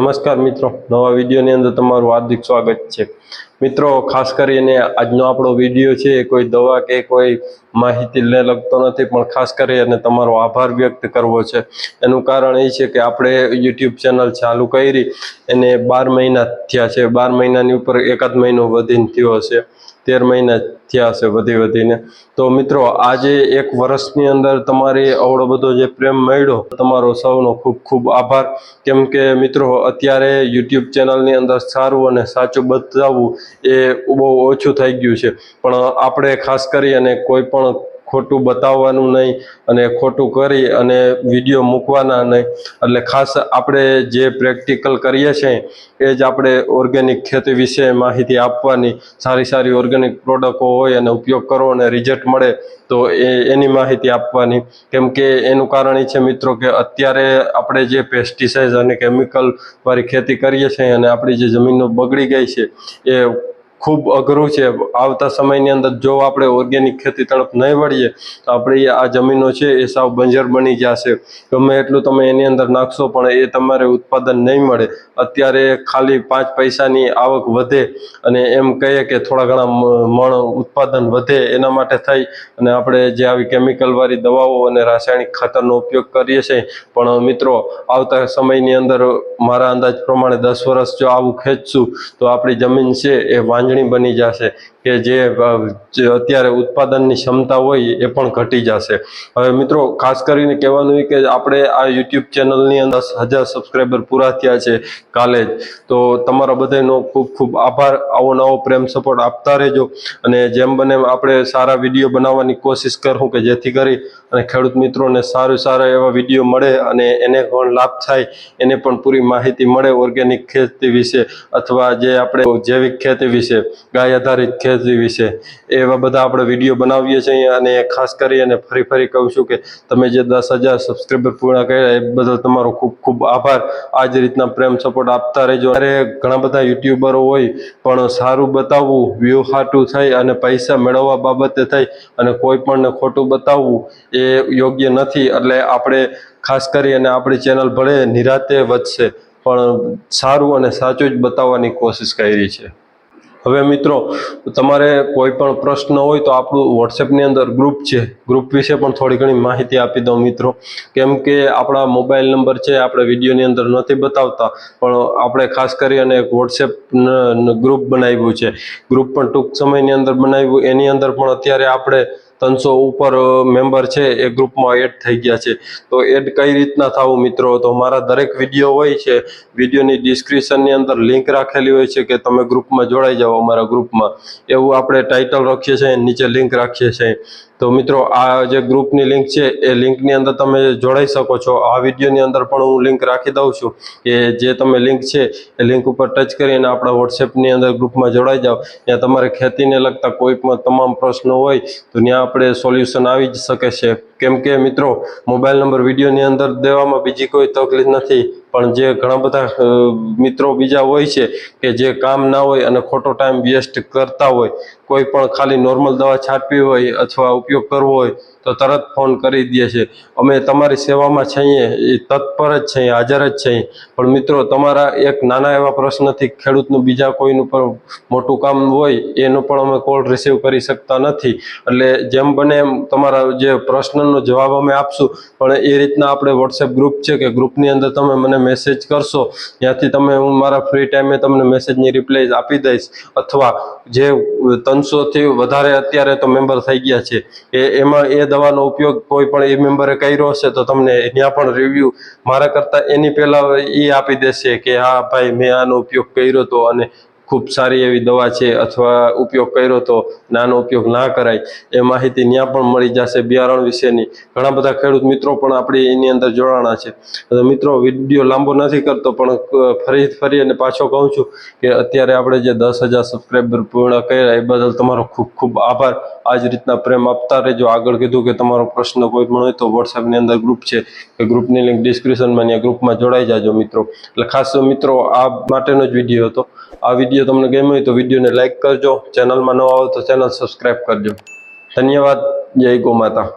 નમસ્કાર મિત્રો. નવા વિડીયોની અંદર તમારું હાર્દિક સ્વાગત છે. મિત્રો, ખાસ કરીને આજનો આપણો વીડિયો છે, એ કોઈ દવા કે કોઈ માહિતીને લગતો નથી, પણ ખાસ કરી અને તમારો આભાર વ્યક્ત કરવો છે. એનું કારણ એ છે કે આપણે યુટ્યુબ ચેનલ ચાલુ કરી એને બાર મહિના થયા છે. બાર મહિનાની ઉપર એકાદ મહિનો વધીને થયો હશે. તેર મહિના થયા હશે વધી વધીને. તો મિત્રો, આજે એક વર્ષની અંદર તમારે અવળો બધો જે પ્રેમ મળ્યો, તમારો સૌનો ખૂબ ખૂબ આભાર. કેમ કે મિત્રો, અત્યારે યુટ્યુબ ચેનલની અંદર સારું અને સાચું બતાવવું એ બહુ ઓછું થઈ ગયું છે. પણ આપણે ખાસ કરી અને કોઈ પણ ખોટું બતાવવાનું નહીં અને ખોટું કરી અને વીડિયો મૂકવાના નહીં. એટલે ખાસ આપણે જે પ્રેક્ટિકલ કરીએ છીએ, એ જ આપણે ઓર્ગેનિક ખેતી વિશે માહિતી આપવાની. સારી સારી ઓર્ગેનિક પ્રોડક્ટો હોય અને ઉપયોગ કરો અને રિઝલ્ટ મળે, તો એ એની માહિતી આપવાની. કેમ કે એનું કારણ એ છે મિત્રો કે અત્યારે આપણે જે પેસ્ટિસાઇડ અને કેમિકલ વાળી ખેતી કરીએ છીએ અને આપણી જે જમીનો બગડી ગઈ છે, એ ખૂબ અઘરું છે. આવતા સમયની અંદર જો આપણે ઓર્ગેનિક ખેતી તરફ નહીં વળીએ, તો આપણી આ જમીનો છે એ સાવ બંજર બની જશે. ગમે એટલું તમે એની અંદર નાખશો, પણ એ તમારે ઉત્પાદન નહીં મળે. અત્યારે ખાલી પાંચ પૈસાની આવક વધે અને એમ કહીએ કે થોડા ઘણા મણ ઉત્પાદન વધે એના માટે થઈ અને આપણે જે આવી કેમિકલવાળી દવાઓ અને રાસાયણિક ખાતરનો ઉપયોગ કરીએ છીએ. પણ મિત્રો, આવતા સમયની અંદર મારા અંદાજ પ્રમાણે દસ વર્ષ જો આવું ખેંચશું, તો આપણી જમીન છે એ વાંજણી બની જશે કે જે અત્યારે ઉત્પાદનની ક્ષમતા હોય એ પણ ઘટી જશે. હવે મિત્રો, ખાસ કરીને કહેવાનું કે આપણે આ યુટ્યુબ ચેનલની અંદર હજાર સબસ્ક્રાઈબર પૂરા થયા છે કાલે જ. તો તમારા બધાનો ખૂબ ખૂબ આભાર. આવો નવો પ્રેમ સપોર્ટ આપતા રહેજો. અને જેમ બને આપણે સારા વીડિયો બનાવવાની કોશિશ કરું કે જેથી કરી અને ખેડૂત મિત્રોને સારું સારા એવા વીડિયો મળે અને એને પણ લાભ થાય, એને પણ પૂરી માહિતી મળે ઓર્ગેનિક ખેતી વિશે અથવા જે આપણે જૈવિક ખેતી વિશે. ગાય આધારિત ખેતી વિશે. એવા બધા આપણે વીડિયો બનાવીએ છીએ અને ખાસ કરી અને ફરી ફરી કહું છું કે તમે જે દસ હજાર સબસ્ક્રાઈબર પૂર્ણ કર્યા, એ બદલ તમારો ખૂબ ખૂબ આભાર. આ જ રીતના પ્રેમ સપોર્ટ આપતા રહેજો. અરે, ઘણા બધા યુટ્યુબરો હોય, પણ સારું બતાવવું વ્યૂ હાટું થઈ અને પૈસા મેળવવા બાબતે થઈ અને કોઈ પણને ખોટું બતાવવું એ યોગ્ય નથી. એટલે આપણે ખાસ કરી અને આપણી ચેનલ ભલે નિરાતે વધશે, પણ સારું અને સાચું જ બતાવવાની કોશિશ કરી છે. હવે મિત્રો, તમારે કોઈ પણ પ્રશ્ન હોય તો આપણું વોટ્સએપની અંદર ગ્રુપ છે. ગ્રુપ વિશે પણ થોડી ઘણી માહિતી આપી દઉં મિત્રો. કેમ કે આપણા મોબાઈલ નંબર છે, આપણે વિડીયોની અંદર નથી બતાવતા, પણ આપણે ખાસ કરી અને એક વોટ્સએપ ગ્રુપ બનાવ્યું છે. ગ્રુપ પણ ટૂંક સમયની અંદર બનાવ્યું, એની અંદર પણ અત્યારે આપણે ત્રણસો ઉપર મેમ્બર છે, એ ગ્રુપમાં એડ થઈ ગયા છે. તો એડ કઈ રીતના થવું મિત્રો? તો મારા દરેક વીડિયો હોય છે. વિડીયોની ડિસ્ક્રિપ્શનની અંદર લિંક રાખેલી હોય છે કે તમે ગ્રુપમાં જોડાઈ જાઓ અમારા ગ્રુપમાં એવું આપણે ટાઇટલ રાખીએ છીએ, નીચે લિંક રાખીએ છીએ. તો મિત્રો, આ જે ગ્રુપની લિંક છે, એ લિંકની અંદર તમે જોડાઈ શકો છો. આ વિડીયોની અંદર પણ હું લિંક રાખી દઉં છું કે જે તમે લિંક છે, એ લિંક ઉપર ટચ કરીને આપણા વોટ્સએપની અંદર ગ્રુપમાં જોડાઈ જાઓ. ત્યાં તમારે ખેતીને લગતા કોઈ પણ તમામ પ્રશ્નો હોય, તો ત્યાં આપણે સોલ્યુશન આવી જ શકે છે. કેમ કે મિત્રો મોબાઈલ નંબર વિડીયોની અંદર દેવામાં બીજી કોઈ તકલીફ નથી. પણ જે ઘણા બધા મિત્રો બીજા હોય છે કે જે કામ ના હોય અને ખોટો ટાઈમ વેસ્ટ કરતા હોય, કોઈ પણ ખાલી નોર્મલ દવા છાંટવી હોય અથવા ઉપયોગ કરવો હોય તો તરત ફોન કરી દે છે. અમે તમારી સેવામાં છીએ, એ તત્પર જ છીએ, હાજર જ છીએ. પણ મિત્રો, તમારા એક નાના એવા પ્રશ્નથી ખેડૂતનું બીજા કોઈનું પણ મોટું કામ હોય, એનો પણ અમે કોલ રિસીવ કરી શકતા નથી. એટલે જેમ બને એમ તમારા જે પ્રશ્નનો જવાબ અમે આપશું. પણ એ રીતના આપણે વોટ્સએપ ગ્રુપ છે કે ગ્રુપની અંદર તમે મને મેસેજ કરશો, ત્યાંથી તમે હું મારા ફ્રી ટાઈમે તમને મેસેજની રિપ્લાય આપી દઈશ. અથવા જે ત્રણસોથી વધારે અત્યારે તો મેમ્બર થઈ ગયા છે, એ એમાં એ દવાનો ઉપયોગ કોઈ પણ એ મેમ્બરે કર્યો હશે તો તમને ત્યાં પણ રિવ્યૂ મારા કરતાં એની પહેલાં એ આપી દેશે કે, હા ભાઈ, મેં આનો ઉપયોગ કર્યો હતો અને ખૂબ સારી એવી દવા છે અથવા ઉપયોગ કર્યો તો નાનો ઉપયોગ ના કરાય, એ માહિતી ત્યાં પણ મળી જશે બિયારણ વિશેની. ઘણા બધા ખેડૂત મિત્રો પણ આપણી એની અંદર જોડાણા છે. મિત્રો, વીડિયો લાંબો નથી કરતો, પણ ફરી ફરી અને પાછો કહું છું કે અત્યારે આપણે જે દસ હજાર સબસ્ક્રાઈબર પૂર્ણ કર્યા, એ બદલ તમારો ખૂબ ખૂબ આભાર. આ જ રીતના પ્રેમ આપતા રહેજો. આગળ કીધું કે તમારો પ્રશ્ન કોઈ પણ હોય તો વોટ્સએપની અંદર ગ્રુપ છે. કે ગ્રુપની લિંક ડિસ્ક્રિપ્શનમાં ગ્રુપમાં જોડાઈ જાજો મિત્રો. એટલે ખાસ મિત્રો, આ માટેનો જ વીડિયો હતો. આ વીડિયો તમને ગમ્યો હોય તો વિડીયોને લાઇક કરજો. ચેનલમાં ન આવો તો ચેનલ સબસ્ક્રાઈબ કરજો. ધન્યવાદ. જય ગો માતા.